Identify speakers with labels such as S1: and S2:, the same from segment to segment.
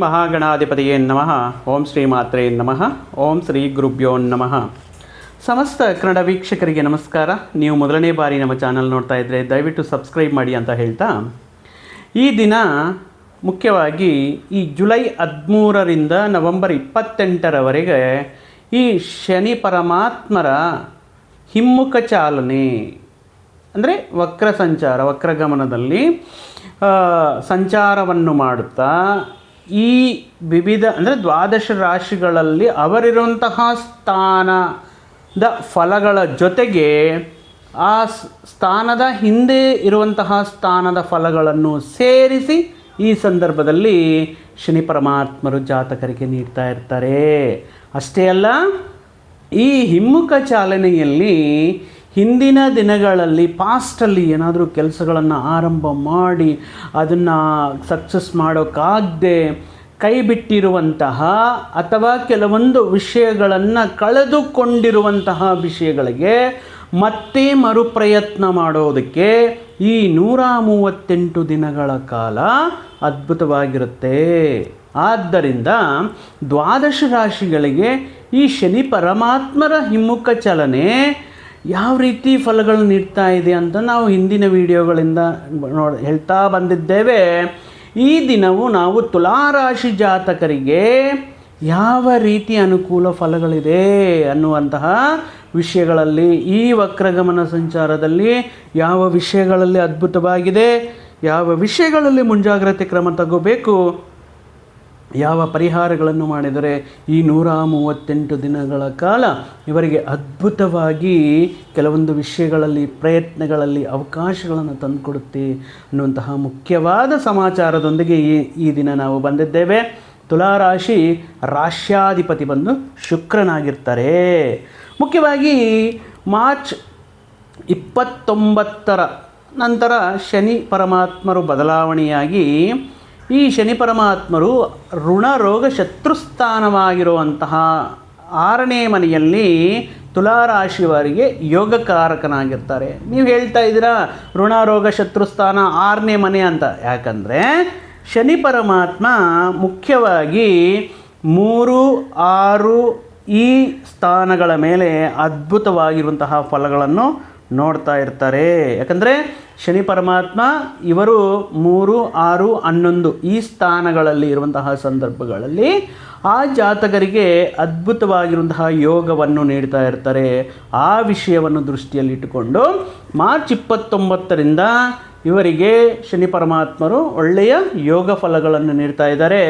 S1: ಮಹಾಗಣಾಧಿಪತಿಯೇ ನಮಃ. ಓಂ ಶ್ರೀ ಮಾತ್ರೇ ನಮಃ. ಓಂ ಶ್ರೀ ಗುರುಭ್ಯೋ ನಮಃ. ಸಮಸ್ತ ಕನ್ನಡ ವೀಕ್ಷಕರಿಗೆ ನಮಸ್ಕಾರ. ನೀವು ಮೊದಲನೇ ಬಾರಿ ನಮ್ಮ ಚಾನಲ್ ನೋಡ್ತಾ ಇದ್ದರೆ ದಯವಿಟ್ಟು ಸಬ್ಸ್ಕ್ರೈಬ್ ಮಾಡಿ ಅಂತ ಹೇಳ್ತಾ, ಈ ದಿನ ಮುಖ್ಯವಾಗಿ ಈ ಜುಲೈ ಹದಿಮೂರರಿಂದ ನವೆಂಬರ್ ಇಪ್ಪತ್ತೆಂಟರವರೆಗೆ ಈ ಶನಿ ಪರಮಾತ್ಮರ ಹಿಮ್ಮುಖ ಚಾಲನೆ, ಅಂದರೆ ವಕ್ರ ಸಂಚಾರ, ವಕ್ರಗಮನದಲ್ಲಿ ಸಂಚಾರವನ್ನು ಮಾಡುತ್ತಾ ಈ ವಿವಿಧ, ಅಂದರೆ ದ್ವಾದಶ ರಾಶಿಗಳಲ್ಲಿ ಅವರಿರುವಂತಹ ಸ್ಥಾನದ ಫಲಗಳ ಜೊತೆಗೆ ಆ ಸ್ಥಾನದ ಹಿಂದೆ ಇರುವಂತಹ ಸ್ಥಾನದ ಫಲಗಳನ್ನು ಸೇರಿಸಿ ಈ ಸಂದರ್ಭದಲ್ಲಿ ಶನಿ ಪರಮಾತ್ಮರು ಜಾತಕರಿಗೆ ನೀಡ್ತಾ ಇರ್ತಾರೆ. ಅಷ್ಟೇ ಅಲ್ಲ, ಈ ಹಿಮ್ಮುಖ ಚಾಲನೆಯಲ್ಲಿ ಹಿಂದಿನ ದಿನಗಳಲ್ಲಿ ಪಾಸ್ಟಲ್ಲಿ ಏನಾದರೂ ಕೆಲಸಗಳನ್ನು ಆರಂಭ ಮಾಡಿ ಅದನ್ನು ಸಕ್ಸಸ್ ಮಾಡೋಕ್ಕಾಗದೆ ಕೈ ಬಿಟ್ಟಿರುವಂತಹ ಅಥವಾ ಕೆಲವೊಂದು ವಿಷಯಗಳನ್ನು ಕಳೆದುಕೊಂಡಿರುವಂತಹ ವಿಷಯಗಳಿಗೆ ಮತ್ತೆ ಮರುಪ್ರಯತ್ನ ಮಾಡೋದಕ್ಕೆ ಈ ನೂರ ಮೂವತ್ತೆಂಟು ದಿನಗಳ ಕಾಲ ಅದ್ಭುತವಾಗಿರುತ್ತೆ. ಆದ್ದರಿಂದ ದ್ವಾದಶ ರಾಶಿಗಳಿಗೆ ಈ ಶನಿ ಪರಮಾತ್ಮರ ಹಿಮ್ಮುಖ ಚಲನೆ ಯಾವ ರೀತಿ ಫಲಗಳು ನೀಡ್ತಾ ಇದೆ ಅಂತ ನಾವು ಹಿಂದಿನ ವಿಡಿಯೋಗಳಿಂದ ನೋಡ್ ಹೇಳ್ತಾ ಬಂದಿದ್ದೇವೆ. ಈ ದಿನವು ನಾವು ತುಲಾರಾಶಿ ಜಾತಕರಿಗೆ ಯಾವ ರೀತಿ ಅನುಕೂಲ ಫಲಗಳಿದೆ ಅನ್ನುವಂತಹ ವಿಷಯಗಳಲ್ಲಿ ಈ ವಕ್ರಗಮನ ಸಂಚಾರದಲ್ಲಿ ಯಾವ ವಿಷಯಗಳಲ್ಲಿ ಅದ್ಭುತವಾಗಿದೆ, ಯಾವ ವಿಷಯಗಳಲ್ಲಿ ಮುಂಜಾಗ್ರತೆ ಕ್ರಮ ತಗೋಬೇಕು ಯಾವ ಪರಿಹಾರಗಳನ್ನು ಮಾಡಿದರೆ ಈ ನೂರ ಮೂವತ್ತೆಂಟು ದಿನಗಳ ಕಾಲ ಇವರಿಗೆ ಅದ್ಭುತವಾಗಿ ಕೆಲವೊಂದು ವಿಷಯಗಳಲ್ಲಿ, ಪ್ರಯತ್ನಗಳಲ್ಲಿ ಅವಕಾಶಗಳನ್ನು ತಂದುಕೊಡುತ್ತೆ ಅನ್ನುವಂತಹ ಮುಖ್ಯವಾದ ಸಮಾಚಾರದೊಂದಿಗೆ ಈ ಈ ದಿನ ನಾವು ಬಂದಿದ್ದೇವೆ. ತುಲಾರಾಶಿ ರಾಶ್ಯಾಧಿಪತಿ ಬಂದು ಶುಕ್ರನಾಗಿರ್ತಾರೆ. ಮುಖ್ಯವಾಗಿ ಮಾರ್ಚ್ ಇಪ್ಪತ್ತೊಂಬತ್ತರ ನಂತರ ಶನಿ ಪರಮಾತ್ಮರು ಬದಲಾವಣೆಯಾಗಿ ಈ ಶನಿ ಪರಮಾತ್ಮರು ಋಣ ರೋಗ ಶತ್ರುಸ್ಥಾನವಾಗಿರುವಂತಹ ಆರನೇ ಮನೆಯಲ್ಲಿ ತುಲಾರಾಶಿಯವರಿಗೆ ಯೋಗಕಾರಕನಾಗಿರ್ತಾರೆ. ನೀವು ಹೇಳ್ತಾ ಇದ್ದೀರಾ, ಋಣ ರೋಗ ಶತ್ರುಸ್ಥಾನ ಆರನೇ ಮನೆ ಅಂತ. ಯಾಕಂದರೆ ಶನಿ ಪರಮಾತ್ಮ ಮುಖ್ಯವಾಗಿ ಮೂರು, ಆರು ಈ ಸ್ಥಾನಗಳ ಮೇಲೆ ಅದ್ಭುತವಾಗಿರುವಂತಹ ಫಲಗಳನ್ನು ನೋಡ್ತಾ ಇರ್ತಾರೆ. ಯಾಕಂದರೆ ಶನಿ ಪರಮಾತ್ಮ ಇವರು ಮೂರು, ಆರು, ಹನ್ನೊಂದು ಈ ಸ್ಥಾನಗಳಲ್ಲಿ ಇರುವಂತಹ ಸಂದರ್ಭಗಳಲ್ಲಿ ಆ ಜಾತಕರಿಗೆ ಅದ್ಭುತವಾಗಿರುವಂತಹ ಯೋಗವನ್ನು ನೀಡ್ತಾ ಇರ್ತಾರೆ. ಆ ವಿಷಯವನ್ನು ದೃಷ್ಟಿಯಲ್ಲಿಟ್ಟುಕೊಂಡು ಮಾರ್ಚ್ ಇಪ್ಪತ್ತೊಂಬತ್ತರಿಂದ ಇವರಿಗೆ ಶನಿ ಪರಮಾತ್ಮರು ಒಳ್ಳೆಯ ಯೋಗ ಫಲಗಳನ್ನು ನೀಡ್ತಾ ಇದ್ದಾರೆ.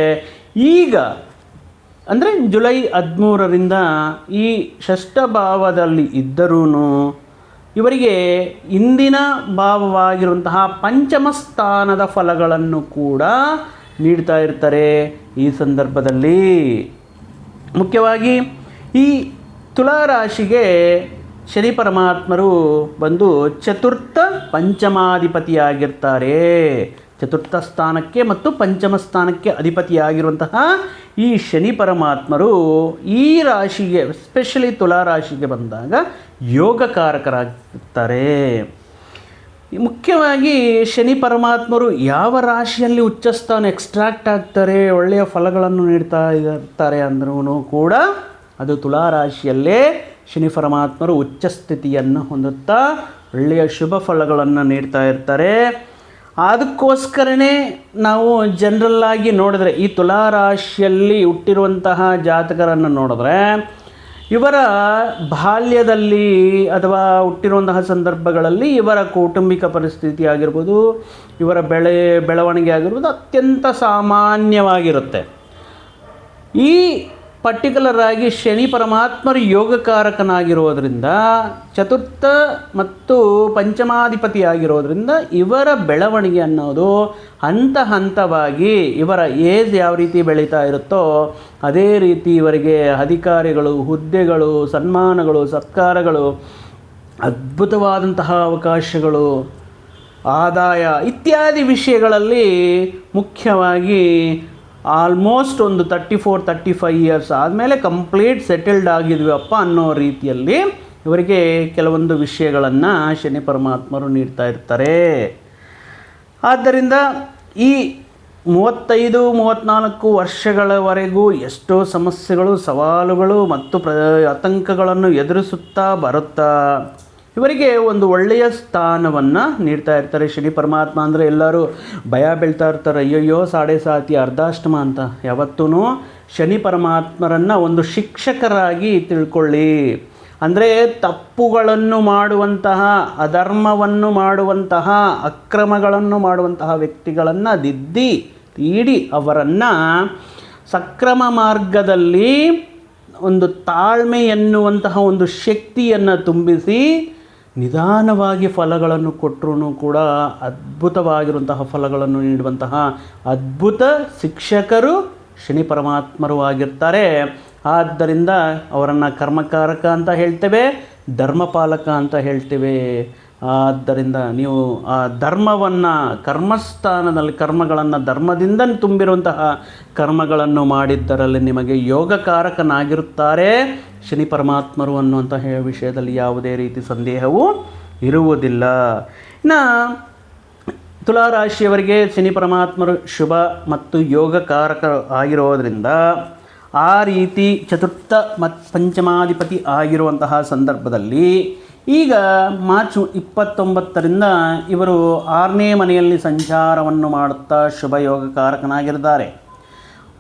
S1: ಈಗ ಅಂದರೆ ಜುಲೈ ಹದಿಮೂರರಿಂದ ಈ ಷಷ್ಠ ಭಾವದಲ್ಲಿ ಇದ್ದರೂ ಇವರಿಗೆ ಇಂದಿನ ಭಾವವಾಗಿರುವಂತಹ ಪಂಚಮ ಸ್ಥಾನದ ಫಲಗಳನ್ನು ಕೂಡ ನೀಡ್ತಾ ಇರ್ತಾರೆ ಈ ಸಂದರ್ಭದಲ್ಲಿ. ಮುಖ್ಯವಾಗಿ ಈ ತುಲಾರಾಶಿಗೆ ಶನಿ ಪರಮಾತ್ಮರು ಬಂದು ಚತುರ್ಥ ಪಂಚಮಾಧಿಪತಿಯಾಗಿರ್ತಾರೆ. ಚತುರ್ಥ ಸ್ಥಾನಕ್ಕೆ ಮತ್ತು ಪಂಚಮ ಸ್ಥಾನಕ್ಕೆ ಅಧಿಪತಿಯಾಗಿರುವಂತಹ ಈ ಶನಿ ಪರಮಾತ್ಮರು ಈ ರಾಶಿಗೆ ಎಸ್ಪೆಷಲಿ ತುಲಾ ರಾಶಿಗೆ ಬಂದಾಗ ಯೋಗಕಾರಕರಾಗಿರ್ತಾರೆ ಮುಖ್ಯವಾಗಿ ಶನಿ ಪರಮಾತ್ಮರು ಯಾವ ರಾಶಿಯಲ್ಲಿ ಉಚ್ಚಸ್ಥಾನ ಎಕ್ಸ್ಟ್ರಾಕ್ಟ್ ಆಗ್ತಾರೆ, ಒಳ್ಳೆಯ ಫಲಗಳನ್ನು ನೀಡ್ತಾ ಇರ್ತಾರೆ ಅಂದ್ರೂ ಕೂಡ ಅದು ತುಲಾ ರಾಶಿಯಲ್ಲೇ ಶನಿ ಪರಮಾತ್ಮರು ಉಚ್ಚ ಸ್ಥಿತಿಯನ್ನು ಹೊಂದುತ್ತಾ ಒಳ್ಳೆಯ ಶುಭ ಫಲಗಳನ್ನು ನೀಡ್ತಾ ಇರ್ತಾರೆ. ಅದಕ್ಕೋಸ್ಕರನೇ ನಾವು ಜನರಲ್ಲಾಗಿ ನೋಡಿದ್ರೆ ಈ ತುಲಾ ರಾಶಿಯಲ್ಲಿ ಹುಟ್ಟಿರುವಂತಹ ಜಾತಕರನ್ನು ನೋಡಿದ್ರೆ ಇವರ ಬಾಲ್ಯದಲ್ಲಿ ಅಥವಾ ಹುಟ್ಟಿರುವಂತಹ ಸಂದರ್ಭಗಳಲ್ಲಿ ಇವರ ಕೌಟುಂಬಿಕ ಪರಿಸ್ಥಿತಿ ಆಗಿರ್ಬೋದು, ಇವರ ಬೆಳೆ, ಬೆಳವಣಿಗೆ ಆಗಿರ್ಬೋದು ಅತ್ಯಂತ ಸಾಮಾನ್ಯವಾಗಿರುತ್ತೆ. ಈ ಪರ್ಟಿಕ್ಯುಲರ್ ಆಗಿ ಶನಿ ಪರಮಾತ್ಮರು ಯೋಗಕಾರಕನಾಗಿರೋದ್ರಿಂದ, ಚತುರ್ಥ ಮತ್ತು ಪಂಚಮಾಧಿಪತಿ ಆಗಿರೋದ್ರಿಂದ ಇವರ ಬೆಳವಣಿಗೆ ಅನ್ನೋದು ಹಂತ ಹಂತವಾಗಿ ಇವರ ಏಜ್ ಯಾವ ರೀತಿ ಬೆಳೀತಾ ಇರುತ್ತೋ, ಅದೇ ರೀತಿ ಇವರಿಗೆ ಅಧಿಕಾರಿಗಳು, ಹುದ್ದೆಗಳು, ಸನ್ಮಾನಗಳು, ಸತ್ಕಾರಗಳು, ಅದ್ಭುತವಾದಂತಹ ಅವಕಾಶಗಳು, ಆದಾಯ ಇತ್ಯಾದಿ ವಿಷಯಗಳಲ್ಲಿ ಮುಖ್ಯವಾಗಿ ಆಲ್ಮೋಸ್ಟ್ ಒಂದು thirty four thirty five years ಆದಮೇಲೆ ಕಂಪ್ಲೀಟ್ ಸೆಟಲ್ಡ್ ಆಗಿದ್ವಿಯಪ್ಪ ಅನ್ನೋ ರೀತಿಯಲ್ಲಿ. ಇವರಿಗೆ ಕೆಲವೊಂದು ವಿಷಯಗಳನ್ನು ಶನಿ ಪರಮಾತ್ಮರು ನೀಡ್ತಾ ಇರ್ತಾರೆ. ಆದ್ದರಿಂದ ಈ ಮೂವತ್ತೈದು ಮೂವತ್ತ್ನಾಲ್ಕು ವರ್ಷಗಳವರೆಗೂ ಎಷ್ಟೋ ಸಮಸ್ಯೆಗಳು, ಸವಾಲುಗಳು ಮತ್ತು ಪ್ರ, ಆತಂಕಗಳನ್ನು ಎದುರಿಸುತ್ತಾ ಬರುತ್ತಾ ಇವರಿಗೆ ಒಂದು ಒಳ್ಳೆಯ ಸ್ಥಾನವನ್ನು ನೀಡ್ತಾ ಇರ್ತಾರೆ. ಶನಿ ಪರಮಾತ್ಮ ಅಂದರೆ ಎಲ್ಲರೂ ಭಯ ಬೀಳ್ತಾ ಇರ್ತಾರೆ. ಅಯ್ಯಯ್ಯೋ, ಸಾಡೆ ಸಾತಿ, ಅರ್ಧಾಷ್ಟಮ ಅಂತ. ಯಾವತ್ತೂ ಶನಿ ಪರಮಾತ್ಮರನ್ನು ಒಂದು ಶಿಕ್ಷಕರಾಗಿ ತಿಳ್ಕೊಳ್ಳಿ. ಅಂದರೆ ತಪ್ಪುಗಳನ್ನು ಮಾಡುವಂತಹ, ಅಧರ್ಮವನ್ನು ಮಾಡುವಂತಹ, ಅಕ್ರಮಗಳನ್ನು ಮಾಡುವಂತಹ ವ್ಯಕ್ತಿಗಳನ್ನು ದಿದ್ದಿ, ತೀಡಿ ಅವರನ್ನು ಸಕ್ರಮ ಮಾರ್ಗದಲ್ಲಿ ಒಂದು ತಾಳ್ಮೆ ಎನ್ನುವಂತಹ ಒಂದು ಶಕ್ತಿಯನ್ನು ತುಂಬಿಸಿ ನಿಧಾನವಾಗಿ ಫಲಗಳನ್ನು ಕೊಟ್ಟರೂ ಕೂಡ ಅದ್ಭುತವಾಗಿರುವಂತಹ ಫಲಗಳನ್ನು ನೀಡುವಂತಹ ಅದ್ಭುತ ಶಿಕ್ಷಕರು ಶನಿ ಪರಮಾತ್ಮರು ಆಗಿರ್ತಾರೆ. ಆದ್ದರಿಂದ ಅವರನ್ನು ಕರ್ಮಕಾರಕ ಅಂತ ಹೇಳ್ತೇವೆ, ಧರ್ಮಪಾಲಕ ಅಂತ ಹೇಳ್ತೇವೆ. ಆದ್ದರಿಂದ ನೀವು ಆ ಧರ್ಮವನ್ನು, ಕರ್ಮಸ್ಥಾನದಲ್ಲಿ ಕರ್ಮಗಳನ್ನು ಧರ್ಮದಿಂದ ತುಂಬಿರುವಂತಹ ಕರ್ಮಗಳನ್ನು ಮಾಡಿದ್ದರಲ್ಲಿ ನಿಮಗೆ ಯೋಗಕಾರಕನಾಗಿರುತ್ತಾರೆ. ಶನಿ ಪರಮಾತ್ಮರು ಅನ್ನುವಂಥ ವಿಷಯದಲ್ಲಿ ಯಾವುದೇ ರೀತಿ ಸಂದೇಹವು ಇರುವುದಿಲ್ಲ. ಇನ್ನು ತುಲಾರಾಶಿಯವರಿಗೆ ಶನಿ ಪರಮಾತ್ಮರು ಶುಭ ಮತ್ತು ಯೋಗಕಾರಕ ಆಗಿರೋದರಿಂದ ಆ ರೀತಿ ಚತುರ್ಥ ಮತ್ತು ಪಂಚಮಾಧಿಪತಿ ಆಗಿರುವಂತಹ ಸಂದರ್ಭದಲ್ಲಿ ಈಗ ಮಾರ್ಚ್ ಇಪ್ಪತ್ತೊಂಬತ್ತರಿಂದ ಇವರು ಆರನೇ ಮನೆಯಲ್ಲಿ ಸಂಚಾರವನ್ನು ಮಾಡುತ್ತಾ ಶುಭ ಯೋಗಕಾರಕನಾಗಿರ್ತಾರೆ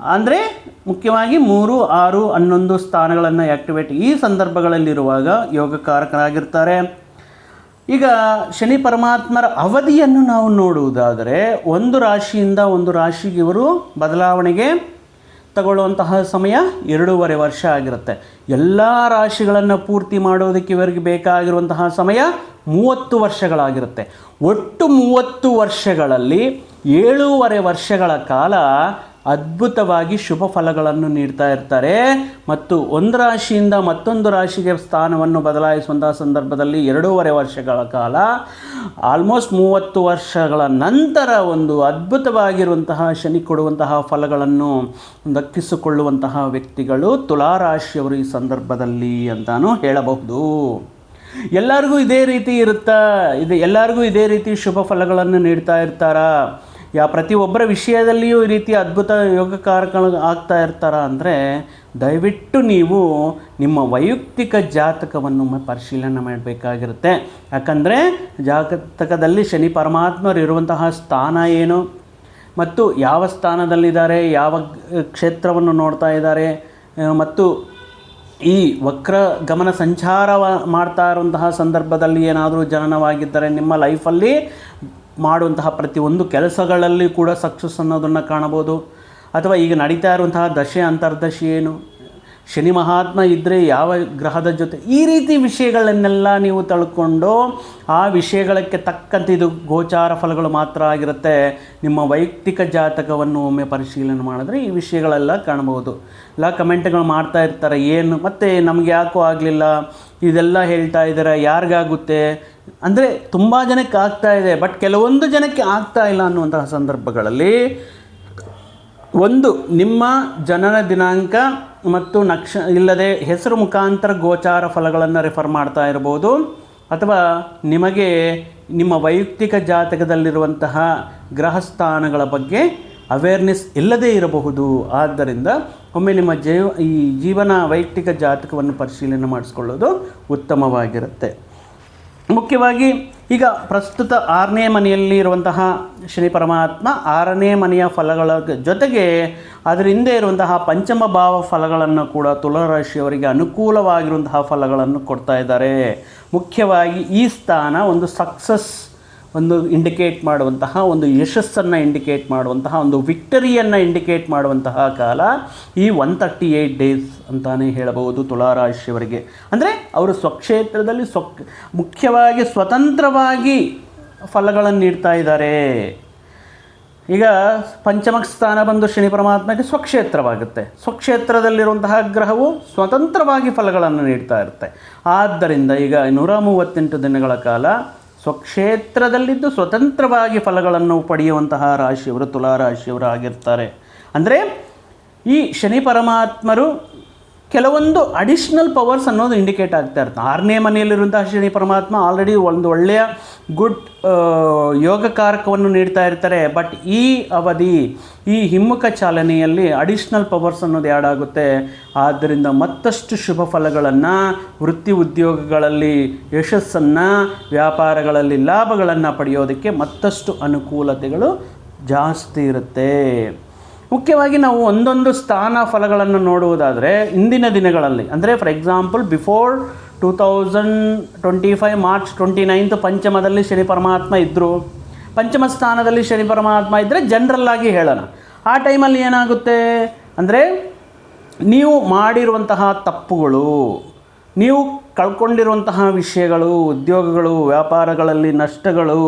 S1: ಅಂದರೆ ಮುಖ್ಯವಾಗಿ ಮೂರು, ಆರು, ಹನ್ನೊಂದು ಸ್ಥಾನಗಳನ್ನು ಆ್ಯಕ್ಟಿವೇಟ್ ಈ ಸಂದರ್ಭಗಳಲ್ಲಿರುವಾಗ ಯೋಗಕಾರಕನಾಗಿರ್ತಾರೆ ಈಗ ಶನಿ ಪರಮಾತ್ಮರ ಅವಧಿಯನ್ನು ನಾವು ನೋಡುವುದಾದರೆ ಒಂದು ರಾಶಿಯಿಂದ ಒಂದು ರಾಶಿಗೆ ಇವರು ಬದಲಾವಣೆಗೆ ತಗೊಳ್ಳುವಂತಹ ಸಮಯ ಎರಡೂವರೆ ವರ್ಷ ಆಗಿರುತ್ತೆ. ಎಲ್ಲ ರಾಶಿಗಳನ್ನು ಪೂರ್ತಿ ಮಾಡೋದಕ್ಕೆ ಇವರಿಗೆ ಬೇಕಾಗಿರುವಂತಹ ಸಮಯ ಮೂವತ್ತು ವರ್ಷಗಳಾಗಿರುತ್ತೆ. ಒಟ್ಟು ಮೂವತ್ತು ವರ್ಷಗಳಲ್ಲಿ ಏಳೂವರೆ ವರ್ಷಗಳ ಕಾಲ ಅದ್ಭುತವಾಗಿ ಶುಭ ಫಲಗಳನ್ನು ನೀಡ್ತಾ ಇರ್ತಾರೆ. ಮತ್ತು ಒಂದು ರಾಶಿಯಿಂದ ಮತ್ತೊಂದು ರಾಶಿಗೆ ಸ್ಥಾನವನ್ನು ಬದಲಾಯಿಸುವಂತಹ ಸಂದರ್ಭದಲ್ಲಿ ಎರಡೂವರೆ ವರ್ಷಗಳ ಕಾಲ ಆಲ್ಮೋಸ್ಟ್ ಮೂವತ್ತು ವರ್ಷಗಳ ನಂತರ ಒಂದು ಅದ್ಭುತವಾಗಿರುವಂತಹ ಶನಿ ಕೊಡುವಂತಹ ಫಲಗಳನ್ನು ದಕ್ಕಿಸಿಕೊಳ್ಳುವಂತಹ ವ್ಯಕ್ತಿಗಳು ತುಲಾರಾಶಿಯವರು ಈ ಸಂದರ್ಭದಲ್ಲಿ ಅಂತಾನು ಹೇಳಬಹುದು. ಎಲ್ಲರಿಗೂ ಇದೇ ರೀತಿ ಇರುತ್ತಾ? ಇದು ಎಲ್ಲರಿಗೂ ಇದೇ ರೀತಿ ಶುಭ ಫಲಗಳನ್ನು ನೀಡ್ತಾ ಇರ್ತಾರಾ? ಯಾ ಪ್ರತಿಯೊಬ್ಬರ ವಿಷಯದಲ್ಲಿಯೂ ಈ ರೀತಿ ಅದ್ಭುತ ಯೋಗಕಾರಕಗಳು ಆಗ್ತಾ ಇರ್ತಾರ ಅಂದರೆ ದಯವಿಟ್ಟು ನೀವು ನಿಮ್ಮ ವೈಯಕ್ತಿಕ ಜಾತಕವನ್ನು ಪರಿಶೀಲನೆ ಮಾಡಬೇಕಾಗಿರುತ್ತೆ. ಯಾಕಂದರೆ ಜಾತಕದಲ್ಲಿ ಶನಿ ಪರಮಾತ್ಮರು ಇರುವಂತಹ ಸ್ಥಾನ ಏನು? ಮತ್ತು ಯಾವ ಸ್ಥಾನದಲ್ಲಿದ್ದಾರೆ? ಯಾವ ಕ್ಷೇತ್ರವನ್ನು ನೋಡ್ತಾ ಇದ್ದಾರೆ? ಮತ್ತು ಈ ವಕ್ರ ಗಮನ ಸಂಚಾರ ಮಾಡ್ತಾ ಇರುವಂತಹ ಸಂದರ್ಭದಲ್ಲಿ ಏನಾದರೂ ಜನನವಾಗಿದ್ದರೆ ನಿಮ್ಮ ಲೈಫಲ್ಲಿ ಮಾಡುವಂತಹ ಪ್ರತಿಯೊಂದು ಕೆಲಸಗಳಲ್ಲಿ ಕೂಡ ಸಕ್ಸಸ್ ಅನ್ನೋದನ್ನು ಕಾಣಬೋದು ಅಥವಾ ಈಗ ನಡೀತಾ ಇರುವಂತಹ ದಶೆ, ಅಂತರ್ದಶೆ ಏನು? ಶನಿ ಮಹಾತ್ಮ ಇದ್ದರೆ ಯಾವ ಗ್ರಹದ ಜೊತೆ? ಈ ರೀತಿ ವಿಷಯಗಳನ್ನೆಲ್ಲ ನೀವು ತಳ್ಕೊಂಡು ಆ ವಿಷಯಗಳಕ್ಕೆ ತಕ್ಕಂತೆ ಇದು ಗೋಚಾರ ಫಲಗಳು ಮಾತ್ರ ಆಗಿರುತ್ತೆ. ನಿಮ್ಮ ವೈಯಕ್ತಿಕ ಜಾತಕವನ್ನು ಒಮ್ಮೆ ಪರಿಶೀಲನೆ ಮಾಡಿದ್ರೆ ಈ ವಿಷಯಗಳೆಲ್ಲ ಕಾಣಬಹುದು. ಎಲ್ಲ ಕಮೆಂಟ್ಗಳು ಮಾಡ್ತಾ ಇರ್ತಾರೆ, ಏನು? ಮತ್ತು ನಮಗೆ ಯಾಕೋ ಆಗಲಿಲ್ಲ? ಇದೆಲ್ಲ ಹೇಳ್ತಾ ಇದ್ದಾರೆ, ಯಾರಿಗಾಗುತ್ತೆ? ಅಂದರೆ ತುಂಬ ಜನಕ್ಕೆ ಆಗ್ತಾ ಇದೆ ಬಟ್ ಕೆಲವೊಂದು ಜನಕ್ಕೆ ಆಗ್ತಾ ಇಲ್ಲ ಅನ್ನುವಂತಹ ಸಂದರ್ಭಗಳಲ್ಲಿ ಒಂದು, ನಿಮ್ಮ ಜನನ ದಿನಾಂಕ ಮತ್ತು ನಕ್ಷ, ಇಲ್ಲದೆ ಹೆಸರು ಮುಖಾಂತರ ಗೋಚಾರ ಫಲಗಳನ್ನು ರೆಫರ್ ಮಾಡ್ತಾ ಇರ್ಬೋದು, ಅಥವಾ ನಿಮಗೆ ನಿಮ್ಮ ವೈಯಕ್ತಿಕ ಜಾತಕದಲ್ಲಿರುವಂತಹ ಗ್ರಹಸ್ಥಾನಗಳ ಬಗ್ಗೆ ಅವೇರ್ನೆಸ್ ಇಲ್ಲದೇ ಇರಬಹುದು. ಆದ್ದರಿಂದ ಒಮ್ಮೆ ನಿಮ್ಮ ಜೀವ, ಈ ಜೀವನ ವೈಯಕ್ತಿಕ ಜಾತಕವನ್ನು ಪರಿಶೀಲನೆ ಮಾಡಿಸ್ಕೊಳ್ಳೋದು ಉತ್ತಮವಾಗಿರುತ್ತೆ. ಮುಖ್ಯವಾಗಿ ಈಗ ಪ್ರಸ್ತುತ ಆರನೇ ಮನೆಯಲ್ಲಿ ಇರುವಂತಹ ಶನಿ ಪರಮಾತ್ಮ ಆರನೇ ಮನೆಯ ಫಲಗಳ ಜೊತೆಗೆ ಅದರ ಹಿಂದೆ ಇರುವಂತಹ ಪಂಚಮ ಭಾವ ಫಲಗಳನ್ನು ಕೂಡ ತುಲಾರಾಶಿಯವರಿಗೆ ಅನುಕೂಲವಾಗಿರುವಂತಹ ಫಲಗಳನ್ನು ಕೊಡ್ತಾ ಇದ್ದಾರೆ. ಮುಖ್ಯವಾಗಿ ಈ ಸ್ಥಾನ ಒಂದು ಸಕ್ಸಸ್ ಒಂದು ಇಂಡಿಕೇಟ್ ಮಾಡುವಂತಹ, ಒಂದು ಯಶಸ್ಸನ್ನು ಇಂಡಿಕೇಟ್ ಮಾಡುವಂತಹ, ಒಂದು ವಿಕ್ಟರಿಯನ್ನು ಇಂಡಿಕೇಟ್ ಮಾಡುವಂತಹ ಕಾಲ ಈ ಒನ್ ತರ್ಟಿ ಏಯ್ಟ್ ಡೇಸ್ ಅಂತಾನೆ ಹೇಳಬಹುದು ತುಲಾರಾಶಿಯವರಿಗೆ. ಅಂದರೆ ಅವರು ಸ್ವಕ್ಷೇತ್ರದಲ್ಲಿ ಸ್ವ ಮುಖ್ಯವಾಗಿ ಸ್ವತಂತ್ರವಾಗಿ ಫಲಗಳನ್ನು ನೀಡ್ತಾ ಇದ್ದಾರೆ. ಈಗ ಪಂಚಮ ಸ್ಥಾನ ಬಂದು ಶನಿ ಪರಮಾತ್ಮಕ್ಕೆ ಸ್ವಕ್ಷೇತ್ರವಾಗುತ್ತೆ. ಸ್ವಕ್ಷೇತ್ರದಲ್ಲಿರುವಂತಹ ಗ್ರಹವು ಸ್ವತಂತ್ರವಾಗಿ ಫಲಗಳನ್ನು ನೀಡ್ತಾ ಇರುತ್ತೆ. ಆದ್ದರಿಂದ ಈಗ ನೂರ ಮೂವತ್ತೆಂಟು ದಿನಗಳ ಕಾಲ ಸ್ವಕ್ಷೇತ್ರದಲ್ಲಿದ್ದು ಸ್ವತಂತ್ರವಾಗಿ ಫಲಗಳನ್ನು ಪಡೆಯುವಂತಹ ರಾಶಿಯವರು ತುಲಾ ರಾಶಿಯವರು ಆಗಿರ್ತಾರೆ. ಅಂದರೆ ಈ ಶನಿ ಪರಮಾತ್ಮರು ಕೆಲವೊಂದು ಅಡಿಷ್ನಲ್ ಪವರ್ಸ್ ಅನ್ನೋದು ಇಂಡಿಕೇಟ್ ಆಗ್ತಾ ಇರುತ್ತೆ. ಆರನೇ ಮನೆಯಲ್ಲಿರುವಂತಹ ಶನಿ ಪರಮಾತ್ಮ ಆಲ್ರೆಡಿ ಒಂದು ಒಳ್ಳೆಯ ಗುಡ್ ಯೋಗಕಾರಕವನ್ನು ನೀಡ್ತಾ ಇರ್ತಾರೆ. ಬಟ್ ಈ ಅವಧಿ, ಈ ಹಿಮ್ಮುಖ ಚಾಲನೆಯಲ್ಲಿ ಅಡಿಷ್ನಲ್ ಪವರ್ಸ್ ಅನ್ನೋದು ಆ್ಯಡ್ ಆಗುತ್ತೆ. ಆದ್ದರಿಂದ ಮತ್ತಷ್ಟು ಶುಭ ಫಲಗಳನ್ನು, ವೃತ್ತಿ ಉದ್ಯೋಗಗಳಲ್ಲಿ ಯಶಸ್ಸನ್ನು, ವ್ಯಾಪಾರಗಳಲ್ಲಿ ಲಾಭಗಳನ್ನು ಪಡೆಯೋದಕ್ಕೆ ಮತ್ತಷ್ಟು ಅನುಕೂಲತೆಗಳು ಜಾಸ್ತಿ ಇರುತ್ತೆ. ಮುಖ್ಯವಾಗಿ ನಾವು ಒಂದೊಂದು ಸ್ಥಾನ ಫಲಗಳನ್ನು ನೋಡುವುದಾದರೆ ಇಂದಿನ ದಿನಗಳಲ್ಲಿ. ಅಂದರೆ for example before two thousand twenty five March twenty ninth ಪಂಚಮದಲ್ಲಿ Shani ಪರಮಾತ್ಮ ಇದ್ದರು ಪಂಚಮ ಸ್ಥಾನದಲ್ಲಿ ಶನಿ ಪರಮಾತ್ಮ ಇದ್ದರೆ ಜನರಲ್ಲಾಗಿ ಹೇಳೋಣ. ಆ ಟೈಮಲ್ಲಿ ಏನಾಗುತ್ತೆ? ಅಂದರೆ ನೀವು ಮಾಡಿರುವಂತಹ ತಪ್ಪುಗಳು, ನೀವು ಕಳ್ಕೊಂಡಿರುವಂತಹ ವಿಷಯಗಳು, ಉದ್ಯೋಗಗಳು, ವ್ಯಾಪಾರಗಳಲ್ಲಿ ನಷ್ಟಗಳು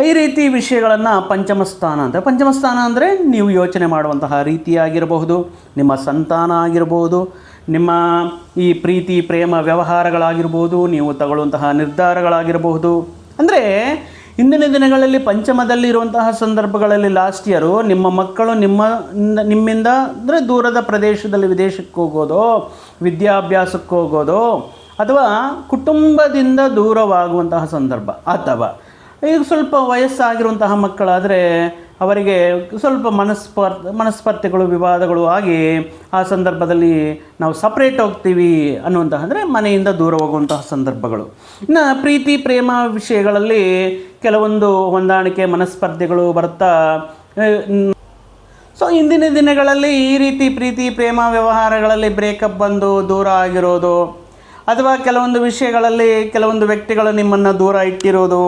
S1: ಈ ರೀತಿ ವಿಷಯಗಳನ್ನು ಪಂಚಮಸ್ಥಾನ ಅಂತ. ಪಂಚಮಸ್ಥಾನ ಅಂದರೆ ನೀವು ಯೋಚನೆ ಮಾಡುವಂತಹ ರೀತಿಯಾಗಿರಬಹುದು, ನಿಮ್ಮ ಸಂತಾನ ಆಗಿರಬಹುದು, ನಿಮ್ಮ ಈ ಪ್ರೀತಿ, ಪ್ರೇಮ ವ್ಯವಹಾರಗಳಾಗಿರ್ಬೋದು ನೀವು ತಗೊಳ್ಳುವಂತಹ ನಿರ್ಧಾರಗಳಾಗಿರಬಹುದು. ಅಂದರೆ ಇಂದಿನ ದಿನಗಳಲ್ಲಿ ಪಂಚಮದಲ್ಲಿ ಇರುವಂತಹ ಸಂದರ್ಭಗಳಲ್ಲಿ ಲಾಸ್ಟ್ ಇಯರು ನಿಮ್ಮ ಮಕ್ಕಳು ನಿಮ್ಮ ನಿಮ್ಮಿಂದ ಅಂದರೆ ದೂರದ ಪ್ರದೇಶದಲ್ಲಿ ವಿದೇಶಕ್ಕೆ ಹೋಗೋದು, ವಿದ್ಯಾಭ್ಯಾಸಕ್ಕೆ ಹೋಗೋದೋ, ಅಥವಾ ಕುಟುಂಬದಿಂದ ದೂರವಾಗುವಂತಹ ಸಂದರ್ಭ, ಅಥವಾ ಈಗ ಸ್ವಲ್ಪ ವಯಸ್ಸಾಗಿರುವಂತಹ ಮಕ್ಕಳಾದರೆ ಅವರಿಗೆ ಸ್ವಲ್ಪ ಮನಸ್ಪರ್ ಮನಸ್ಪರ್ಧೆಗಳು ವಿವಾದಗಳು ಆಗಿ ಆ ಸಂದರ್ಭದಲ್ಲಿ ನಾವು ಸಪ್ರೇಟ್ ಹೋಗ್ತೀವಿ ಅನ್ನುವಂತಹ ಅಂದರೆ ಮನೆಯಿಂದ ದೂರ ಹೋಗುವಂತಹ ಸಂದರ್ಭಗಳು. ಇನ್ನು ಪ್ರೀತಿ, ಪ್ರೇಮ ವಿಷಯಗಳಲ್ಲಿ ಕೆಲವೊಂದು ಹೊಂದಾಣಿಕೆ ಮನಸ್ಪರ್ಧೆಗಳು ಬರ್ತಾ ಸೊ ಇಂದಿನ ದಿನಗಳಲ್ಲಿ ಈ ರೀತಿ ಪ್ರೀತಿ, ಪ್ರೇಮ ವ್ಯವಹಾರಗಳಲ್ಲಿ ಬ್ರೇಕಪ್ ಬಂದು ದೂರ ಆಗಿರೋದು, ಅಥವಾ ಕೆಲವೊಂದು ವಿಷಯಗಳಲ್ಲಿ ಕೆಲವೊಂದು ವ್ಯಕ್ತಿಗಳು ನಿಮ್ಮನ್ನು ದೂರ ಇಟ್ಟಿರೋದು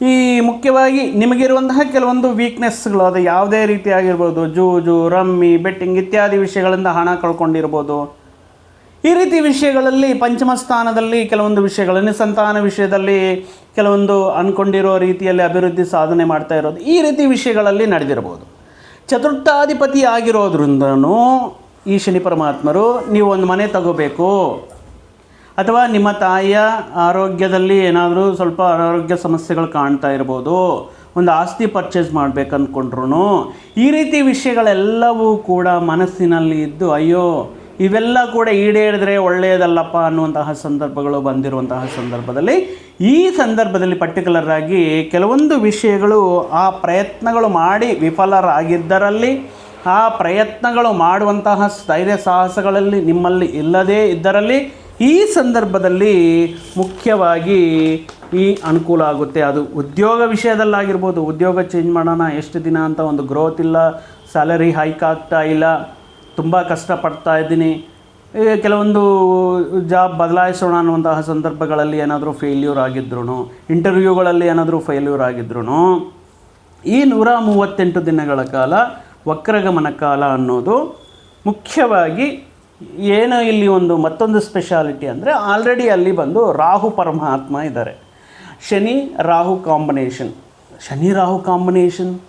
S1: ಈ ಮುಖ್ಯವಾಗಿ ನಿಮಗಿರುವಂತಹ ಕೆಲವೊಂದು ವೀಕ್ನೆಸ್ಗಳು ಅದು ಯಾವುದೇ ರೀತಿಯಾಗಿರ್ಬೋದು, ಜೂಜು, ರಮ್ಮಿ ಬೆಟ್ಟಿಂಗ್ ಇತ್ಯಾದಿ ವಿಷಯಗಳಿಂದ ಹಣ ಕಳ್ಕೊಂಡಿರ್ಬೋದು. ಈ ರೀತಿ ವಿಷಯಗಳಲ್ಲಿ ಪಂಚಮ ಸ್ಥಾನದಲ್ಲಿ ಕೆಲವೊಂದು ವಿಷಯಗಳನ್ನು ಸಂತಾನ ವಿಷಯದಲ್ಲಿ ಕೆಲವೊಂದು ಅಂದ್ಕೊಂಡಿರೋ ರೀತಿಯಲ್ಲಿ ಅಭಿವೃದ್ಧಿ ಸಾಧನೆ ಮಾಡ್ತಾ ಇರೋದು, ಈ ರೀತಿ ವಿಷಯಗಳಲ್ಲಿ ನಡೆದಿರ್ಬೋದು. ಚತುರ್ಥಾಧಿಪತಿ ಆಗಿರೋದ್ರಿಂದನೂ ಈ ಶನಿ ಪರಮಾತ್ಮರು ನೀವು ಒಂದು ಮನೆ ತಗೋಬೇಕು. ಅಥವಾ ನಿಮ್ಮ ತಾಯಿಯ ಆರೋಗ್ಯದಲ್ಲಿ ಏನಾದರೂ ಸ್ವಲ್ಪ ಅನಾರೋಗ್ಯ ಸಮಸ್ಯೆಗಳು ಕಾಣ್ತಾ ಇರ್ಬೋದು, ಒಂದು ಆಸ್ತಿ ಪರ್ಚೇಸ್ ಮಾಡಬೇಕು ಈ ರೀತಿ ವಿಷಯಗಳೆಲ್ಲವೂ ಕೂಡ ಮನಸ್ಸಿನಲ್ಲಿ ಇದ್ದು, ಅಯ್ಯೋ, ಇವೆಲ್ಲ ಕೂಡ ಈಡೇರಿದ್ರೆ ಒಳ್ಳೆಯದಲ್ಲಪ್ಪ ಅನ್ನುವಂತಹ ಸಂದರ್ಭಗಳು ಬಂದಿರುವಂತಹ ಸಂದರ್ಭದಲ್ಲಿ, ಈ ಸಂದರ್ಭದಲ್ಲಿ ಪರ್ಟಿಕ್ಯುಲರ್ ಆಗಿ ಕೆಲವೊಂದು ವಿಷಯಗಳು ಆ ಪ್ರಯತ್ನಗಳು ಮಾಡಿ ವಿಫಲರಾಗಿದ್ದರಲ್ಲಿ, ಆ ಪ್ರಯತ್ನಗಳು ಮಾಡುವಂತಹ ಸ್ಥೈರ್ಯ ಸಾಹಸಗಳಲ್ಲಿ ನಿಮ್ಮಲ್ಲಿ ಇಲ್ಲದೇ ಇದ್ದರಲ್ಲಿ ಈ ಸಂದರ್ಭದಲ್ಲಿ ಮುಖ್ಯವಾಗಿ ಈ ಅನುಕೂಲ ಆಗುತ್ತೆ. ಅದು ಉದ್ಯೋಗ ವಿಷಯದಲ್ಲಾಗಿರ್ಬೋದು. ಉದ್ಯೋಗ ಚೇಂಜ್ ಮಾಡೋಣ, ಎಷ್ಟು ದಿನ ಅಂತ ಒಂದು ಗ್ರೋತ್ ಇಲ್ಲ ಸ್ಯಾಲರಿ ಹೈಕ್ ಆಗ್ತಾ ಇಲ್ಲ, ತುಂಬ ಕಷ್ಟಪಡ್ತಾ ಇದ್ದೀನಿ. ಕೆಲವೊಂದು ಜಾಬ್ ಬದಲಾಯಿಸೋಣ ಅನ್ನುವಂತಹ ಸಂದರ್ಭಗಳಲ್ಲಿ ಏನಾದರೂ ಫೇಲ್ಯೂರ್ ಆಗಿದ್ರು ಇಂಟರ್ವ್ಯೂಗಳಲ್ಲಿ ಏನಾದರೂ ಫೇಲ್ಯೂರ್ ಆಗಿದ್ರು ಈ ನೂರ ಮೂವತ್ತೆಂಟು ದಿನಗಳ ಕಾಲ ವಕ್ರಗಮನ ಕಾಲ ಅನ್ನೋದು ಮುಖ್ಯವಾಗಿ ಏನು ಇಲ್ಲಿ ಒಂದು ಮತ್ತೊಂದು ಸ್ಪೆಷಾಲಿಟಿ ಅಂದರೆ ಆಲ್ರೆಡಿ ಅಲ್ಲಿ ಬಂದು ರಾಹು ಪರಮಾತ್ಮ ಇದ್ದಾರೆ. ಶನಿ ರಾಹು ಕಾಂಬಿನೇಷನ್ ಶನಿ ರಾಹು ಕಾಂಬಿನೇಷನ್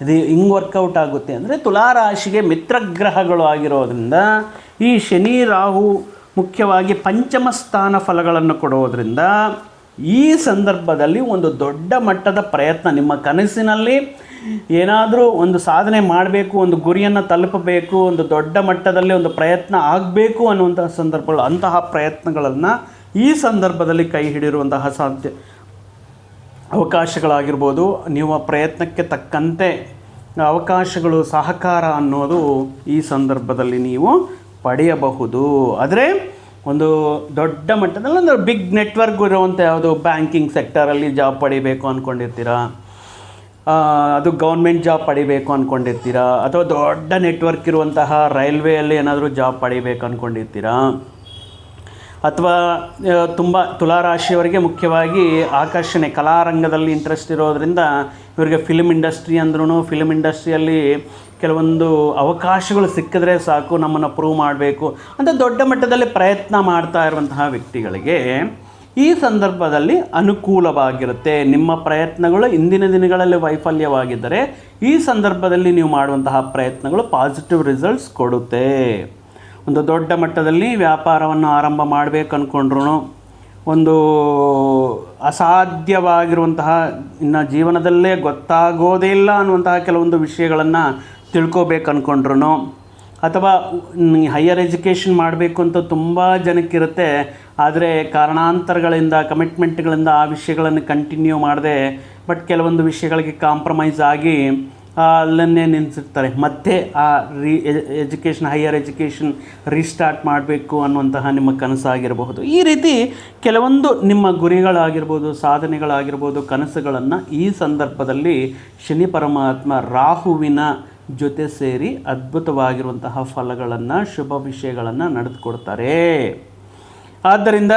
S1: ಇದು ಹಿಂಗೆ ವರ್ಕೌಟ್ ಆಗುತ್ತೆ ಅಂದರೆ ತುಲಾರಾಶಿಗೆ ಮಿತ್ರಗ್ರಹಗಳು ಆಗಿರೋದ್ರಿಂದ ಈ ಶನಿ ರಾಹು ಮುಖ್ಯವಾಗಿ ಪಂಚಮ ಸ್ಥಾನ ಫಲಗಳನ್ನು ಕೊಡೋದ್ರಿಂದ ಈ ಸಂದರ್ಭದಲ್ಲಿ ಒಂದು ದೊಡ್ಡ ಮಟ್ಟದ ಪ್ರಯತ್ನ ನಿಮ್ಮ ಕನಸಿನಲ್ಲಿ ಏನಾದರೂ ಒಂದು ಸಾಧನೆ ಮಾಡಬೇಕು, ಒಂದು ಗುರಿಯನ್ನು ತಲುಪಬೇಕು, ಒಂದು ದೊಡ್ಡ ಮಟ್ಟದಲ್ಲಿ ಒಂದು ಪ್ರಯತ್ನ ಆಗಬೇಕು ಅನ್ನುವಂತಹ ಸಂದರ್ಭಗಳು, ಅಂತಹ ಪ್ರಯತ್ನಗಳನ್ನು ಈ ಸಂದರ್ಭದಲ್ಲಿ ಕೈ ಹಿಡಿರುವಂತಹ ಸಾಧ್ಯ ಅವಕಾಶಗಳಾಗಿರ್ಬೋದು. ನೀವು ಪ್ರಯತ್ನಕ್ಕೆ ತಕ್ಕಂತೆ ಅವಕಾಶಗಳು, ಸಹಕಾರ ಅನ್ನೋದು ಈ ಸಂದರ್ಭದಲ್ಲಿ ನೀವು ಪಡೆಯಬಹುದು. ಆದರೆ ಒಂದು ದೊಡ್ಡ ಮಟ್ಟದಲ್ಲಿ ಅಂದರೆ ಬಿಗ್ ನೆಟ್ವರ್ಕ್ ಇರುವಂಥ ಯಾವುದು ಬ್ಯಾಂಕಿಂಗ್ ಸೆಕ್ಟರಲ್ಲಿ ಜಾಬ್ ಪಡಿಬೇಕು ಅಂದ್ಕೊಂಡಿರ್ತೀರಾ ಅದು ಗೌರ್ಮೆಂಟ್ ಜಾಬ್ ಪಡಿಬೇಕು ಅಂದ್ಕೊಂಡಿರ್ತೀರಾ ಅಥವಾ ದೊಡ್ಡ ನೆಟ್ವರ್ಕ್ ಇರುವಂತಹ ರೈಲ್ವೆಯಲ್ಲಿ ಏನಾದರೂ ಜಾಬ್ ಪಡಿಬೇಕು ಅಂದ್ಕೊಂಡಿರ್ತೀರಾ ಅಥವಾ ತುಂಬ ತುಲಾರಾಶಿಯವರಿಗೆ ಮುಖ್ಯವಾಗಿ ಆಕರ್ಷಣೆ, ಕಲಾರಂಗದಲ್ಲಿ ಇಂಟ್ರೆಸ್ಟ್ ಇರೋದರಿಂದ ಇವರಿಗೆ ಫಿಲ್ಮ್ ಇಂಡಸ್ಟ್ರಿ ಅಂದ್ರೂ ಫಿಲ್ಮ್ ಇಂಡಸ್ಟ್ರಿಯಲ್ಲಿ ಕೆಲವೊಂದು ಅವಕಾಶಗಳು ಸಿಕ್ಕಿದ್ರೆ ಸಾಕು, ನಮ್ಮನ್ನು ಪ್ರೂವ್ ಮಾಡಬೇಕು ಅಂತ ದೊಡ್ಡ ಮಟ್ಟದಲ್ಲಿ ಪ್ರಯತ್ನ ಮಾಡ್ತಾ ಇರುವಂತಹ ವ್ಯಕ್ತಿಗಳಿಗೆ ಈ ಸಂದರ್ಭದಲ್ಲಿ ಅನುಕೂಲವಾಗಿರುತ್ತೆ. ನಿಮ್ಮ ಪ್ರಯತ್ನಗಳು ಇಂದಿನ ದಿನಗಳಲ್ಲಿ ವೈಫಲ್ಯವಾಗಿದ್ದರೆ ಈ ಸಂದರ್ಭದಲ್ಲಿ ನೀವು ಮಾಡುವಂತಹ ಪ್ರಯತ್ನಗಳು ಪಾಸಿಟಿವ್ ರಿಸಲ್ಟ್ಸ್ ಕೊಡುತ್ತೆ. ಒಂದು ದೊಡ್ಡ ಮಟ್ಟದಲ್ಲಿ ವ್ಯಾಪಾರವನ್ನು ಆರಂಭ ಮಾಡಬೇಕು ಅಂದ್ಕೊಂಡ್ರು ಒಂದು ಅಸಾಧ್ಯವಾಗಿರುವಂತಹ ಇನ್ನು ಜೀವನದಲ್ಲೇ ಗೊತ್ತಾಗೋದೇ ಇಲ್ಲ ಅನ್ನುವಂತಹ ಕೆಲವೊಂದು ವಿಷಯಗಳನ್ನು ತಿಳ್ಕೋಬೇಕು ಅಂದ್ಕೊಂಡ್ರು ಅಥವಾ ಹೈಯರ್ ಎಜುಕೇಷನ್ ಮಾಡಬೇಕು ಅಂತ ತುಂಬ ಜನಕ್ಕಿರುತ್ತೆ. ಆದರೆ ಕಾರಣಾಂತರಗಳಿಂದ ಕಮಿಟ್ಮೆಂಟ್ಗಳಿಂದ ಆ ವಿಷಯಗಳನ್ನು ಕಂಟಿನ್ಯೂ ಮಾಡದೆ ಬಟ್ ಕೆಲವೊಂದು ವಿಷಯಗಳಿಗೆ ಕಾಂಪ್ರಮೈಸ್ ಆಗಿ ಅಲ್ಲನ್ನೇ ನಿಲ್ಲಿಸಿರ್ತಾರೆ ಮತ್ತೆ ಆ ರೀ ಎಜುಕೇಷನ್ ಹೈಯರ್ ಎಜುಕೇಷನ್ ರೀಸ್ಟಾರ್ಟ್ ಮಾಡಬೇಕು ಅನ್ನುವಂತಹ ನಿಮ್ಮ ಕನಸಾಗಿರಬಹುದು. ಈ ರೀತಿ ಕೆಲವೊಂದು ನಿಮ್ಮ ಗುರಿಗಳಾಗಿರ್ಬೋದು, ಸಾಧನೆಗಳಾಗಿರ್ಬೋದು, ಕನಸುಗಳನ್ನು ಈ ಸಂದರ್ಭದಲ್ಲಿ ಶನಿ ಪರಮಾತ್ಮ ರಾಹುವಿನ ಜೊತೆ ಸೇರಿ ಅದ್ಭುತವಾಗಿರುವಂತಹ ಫಲಗಳನ್ನು, ಶುಭ ವಿಷಯಗಳನ್ನು ನಡೆದುಕೊಡ್ತಾರೆ. ಆದ್ದರಿಂದ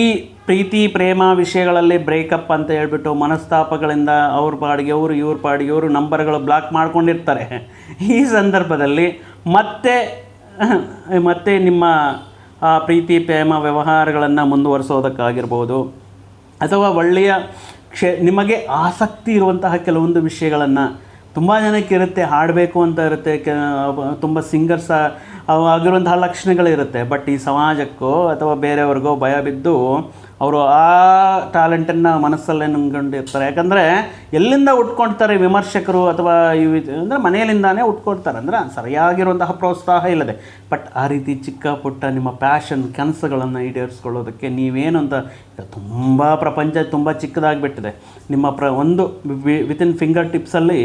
S1: ಈ ಪ್ರೀತಿ, ಪ್ರೇಮ ವಿಷಯಗಳಲ್ಲಿ ಬ್ರೇಕಪ್ ಅಂತ ಹೇಳ್ಬಿಟ್ಟು ಮನಸ್ತಾಪಗಳಿಂದ ಅವ್ರ ಪಾಡಿಗೆ ಅವರು ಇವ್ರ ಪಾಡಿಗೆ ಅವರು ನಂಬರ್ಗಳು ಬ್ಲಾಕ್ ಮಾಡ್ಕೊಂಡಿರ್ತಾರೆ. ಈ ಸಂದರ್ಭದಲ್ಲಿ ಮತ್ತೆ ಮತ್ತೆ ನಿಮ್ಮ ಪ್ರೀತಿ, ಪ್ರೇಮ ವ್ಯವಹಾರಗಳನ್ನು ಮುಂದುವರಿಸೋದಕ್ಕಾಗಿರ್ಬೋದು. ಅಥವಾ ಒಳ್ಳೆಯ ಕ್ಷೇ, ನಿಮಗೆ ಆಸಕ್ತಿ ಇರುವಂತಹ ಕೆಲವೊಂದು ವಿಷಯಗಳನ್ನು ತುಂಬ ಜನಕ್ಕೆ ಇರುತ್ತೆ, ಹಾಡಬೇಕು ಅಂತ ಇರುತ್ತೆ, ಕೆ, ತುಂಬ ಸಿಂಗರ್ಸ್ ಆಗಿರುವಂತಹ ಲಕ್ಷಣಗಳಿರುತ್ತೆ ಬಟ್ ಈ ಸಮಾಜಕ್ಕೋ ಅಥವಾ ಬೇರೆಯವ್ರಿಗೋ ಭಯ ಬಿದ್ದು ಅವರು ಆ ಟ್ಯಾಲೆಂಟನ್ನು ಮನಸ್ಸಲ್ಲೇ ನುಂಗೊಂಡಿರ್ತಾರೆ ಯಾಕಂದರೆ ಎಲ್ಲಿಂದ ಉಟ್ಕೊಳ್ತಾರೆ ವಿಮರ್ಶಕರು ಅಥವಾ ಇವು ಅಂದರೆ ಮನೆಯಲ್ಲಿಂದಾನೇ ಉಟ್ಕೊಳ್ತಾರೆ. ಅಂದರೆ ಸರಿಯಾಗಿರುವಂತಹ ಪ್ರೋತ್ಸಾಹ ಇಲ್ಲದೆ. ಬಟ್ ಆ ರೀತಿ ಚಿಕ್ಕ ಪುಟ್ಟ ನಿಮ್ಮ ಪ್ಯಾಷನ್ ಕನಸುಗಳನ್ನು ಈಡೇರಿಸ್ಕೊಳ್ಳೋದಕ್ಕೆ ನೀವೇನು ಅಂತ ತುಂಬ ಪ್ರಪಂಚ ತುಂಬ ಚಿಕ್ಕದಾಗಿಬಿಟ್ಟಿದೆ. ನಿಮ್ಮ ಪ್ರ, ಒಂದು ವಿತಿನ್ ಫಿಂಗರ್ ಟಿಪ್ಸಲ್ಲಿ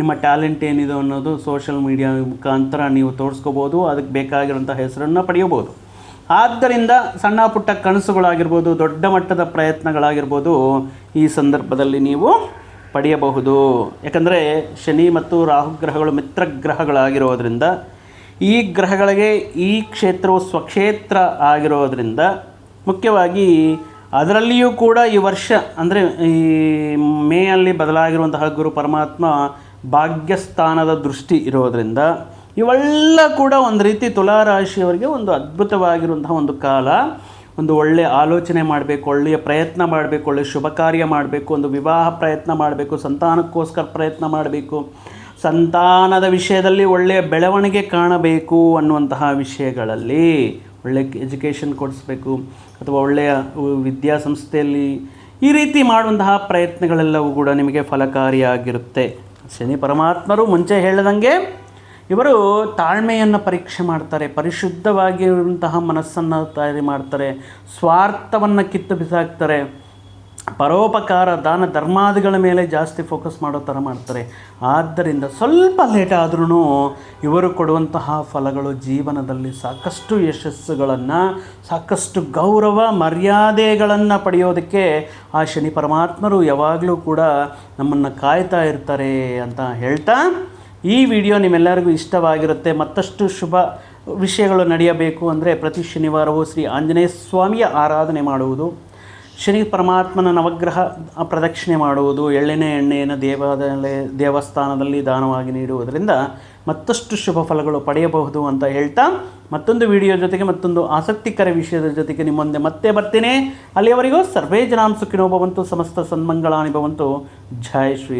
S1: ನಿಮ್ಮ ಟ್ಯಾಲೆಂಟ್ ಏನಿದೆ ಅನ್ನೋದು ಸೋಷಿಯಲ್ ಮೀಡಿಯಾ ಮುಖಾಂತರ ನೀವು ತೋರಿಸ್ಕೋಬೋದು, ಅದಕ್ಕೆ ಬೇಕಾಗಿರುವಂಥ ಹೆಸರನ್ನು ಪಡೆಯಬಹುದು ಆದ್ದರಿಂದ ಸಣ್ಣ ಪುಟ್ಟ ಕನಸುಗಳಾಗಿರ್ಬೋದು, ದೊಡ್ಡ ಮಟ್ಟದ ಪ್ರಯತ್ನಗಳಾಗಿರ್ಬೋದು ಈ ಸಂದರ್ಭದಲ್ಲಿ ನೀವು ಪಡೆಯಬಹುದು. ಯಾಕಂದರೆ ಶನಿ ಮತ್ತು ರಾಹುಗ್ರಹಗಳು ಮಿತ್ರ ಗ್ರಹಗಳಾಗಿರೋದ್ರಿಂದ, ಈ ಗ್ರಹಗಳಿಗೆ ಈ ಕ್ಷೇತ್ರವು ಸ್ವಕ್ಷೇತ್ರ ಆಗಿರೋದ್ರಿಂದ, ಮುಖ್ಯವಾಗಿ ಅದರಲ್ಲಿಯೂ ಕೂಡ ಈ ವರ್ಷ, ಅಂದರೆ ಈ ಮೇಯಲ್ಲಿ ಬದಲಾಗಿರುವಂತಹ ಗುರು ಪರಮಾತ್ಮ ಭಾಗ್ಯಸ್ಥಾನದ ದೃಷ್ಟಿ ಇರೋದರಿಂದ ಇವೆಲ್ಲ ಕೂಡ ಒಂದು ರೀತಿ ತುಲಾರಾಶಿಯವರಿಗೆ ಒಂದು ಅದ್ಭುತವಾಗಿರುವಂತಹ ಒಂದು ಕಾಲ. ಒಂದು ಒಳ್ಳೆಯ ಆಲೋಚನೆ ಮಾಡಬೇಕು, ಒಳ್ಳೆಯ ಪ್ರಯತ್ನ ಮಾಡಬೇಕು ಒಳ್ಳೆಯ ಶುಭ ಕಾರ್ಯ ಮಾಡಬೇಕು, ಒಂದು ವಿವಾಹ ಪ್ರಯತ್ನ ಮಾಡಬೇಕು, ಸಂತಾನಕ್ಕೋಸ್ಕರ ಪ್ರಯತ್ನ ಮಾಡಬೇಕು. ಸಂತಾನದ ವಿಷಯದಲ್ಲಿ ಒಳ್ಳೆಯ ಬೆಳವಣಿಗೆ ಕಾಣಬೇಕು ಅನ್ನುವಂತಹ ವಿಷಯಗಳಲ್ಲಿ ಒಳ್ಳೆಯ ಎಜುಕೇಷನ್ ಕೊಡಿಸ್ಬೇಕು, ಅಥವಾ ಒಳ್ಳೆಯ ವಿದ್ಯಾಸಂಸ್ಥೆಯಲ್ಲಿ ಈ ರೀತಿ ಮಾಡುವಂತಹ ಪ್ರಯತ್ನಗಳೆಲ್ಲವೂ ಕೂಡ ನಿಮಗೆ ಫಲಕಾರಿಯಾಗಿರುತ್ತೆ. ಶನಿ ಪರಮಾತ್ಮರು ಮುಂಚೆ ಹೇಳಿದಂಗೆ ಇವರು ತಾಳ್ಮೆಯನ್ನು ಪರೀಕ್ಷೆ ಮಾಡ್ತಾರೆ, ಪರಿಶುದ್ಧವಾಗಿರುವಂತಹ ಮನಸ್ಸನ್ನು ತಯಾರಿ ಮಾಡ್ತಾರೆ, ಸ್ವಾರ್ಥವನ್ನು ಕಿತ್ತು ಬಿಸಾಕ್ತಾರೆ, ಪರೋಪಕಾರ, ದಾನ ಧರ್ಮಾದಿಗಳ ಮೇಲೆ ಜಾಸ್ತಿ ಫೋಕಸ್ ಮಾಡೋ ಥರ ಮಾಡ್ತಾರೆ. ಆದ್ದರಿಂದ ಸ್ವಲ್ಪ ಲೇಟ್ ಆದ್ರೂ ಇವರು ಕೊಡುವಂತಹ ಫಲಗಳು ಜೀವನದಲ್ಲಿ ಸಾಕಷ್ಟು ಯಶಸ್ಸುಗಳನ್ನು, ಸಾಕಷ್ಟು ಗೌರವ, ಮರ್ಯಾದೆಗಳನ್ನು ಪಡೆಯೋದಕ್ಕೆ ಆ ಶನಿ ಪರಮಾತ್ಮರು ಯಾವಾಗಲೂ ಕೂಡ ನಮ್ಮನ್ನು ಕಾಯ್ತಾ ಇರ್ತಾರೆ ಅಂತ ಹೇಳ್ತಾ ಈ ವಿಡಿಯೋ ನಿಮ್ಮೆಲ್ಲರಿಗೂ ಇಷ್ಟವಾಗಿರುತ್ತೆ. ಮತ್ತಷ್ಟು ಶುಭ ವಿಷಯಗಳು ನಡೆಯಬೇಕು ಅಂದರೆ ಪ್ರತಿ ಶನಿವಾರವೂ ಶ್ರೀ ಆಂಜನೇಯ ಸ್ವಾಮಿಯ ಆರಾಧನೆ ಮಾಡುವುದು, ಶನಿ ಪರಮಾತ್ಮನ ನವಗ್ರಹ ಪ್ರದಕ್ಷಿಣೆ ಮಾಡುವುದು ಎಳ್ಳೆಣ್ಣೆ ಎಣ್ಣೆಯನ್ನು ದೇವಾಲಯ, ದೇವಸ್ಥಾನದಲ್ಲಿ ದಾನವಾಗಿ ನೀಡುವುದರಿಂದ ಮತ್ತಷ್ಟು ಶುಭ ಫಲಗಳು ಪಡೆಯಬಹುದು ಅಂತ ಹೇಳ್ತಾ ಮತ್ತೊಂದು ವಿಡಿಯೋ ಜೊತೆಗೆ ಮತ್ತೊಂದು ಆಸಕ್ತಿಕರ ವಿಷಯದ ಜೊತೆಗೆ ನಿಮ್ಮ ಮುಂದೆ ಮತ್ತೆ ಬರ್ತೇನೆ. ಅಲ್ಲಿಯವರೆಗೂ ಸರ್ವೇ ಜನಾಂ ಸುಖಿನೋ ಭವಂತು ಸಮಸ್ತ ಸನ್ಮಂಗಳಾನಿ ಭವಂತು. ಜಯ ಶ್ರೀ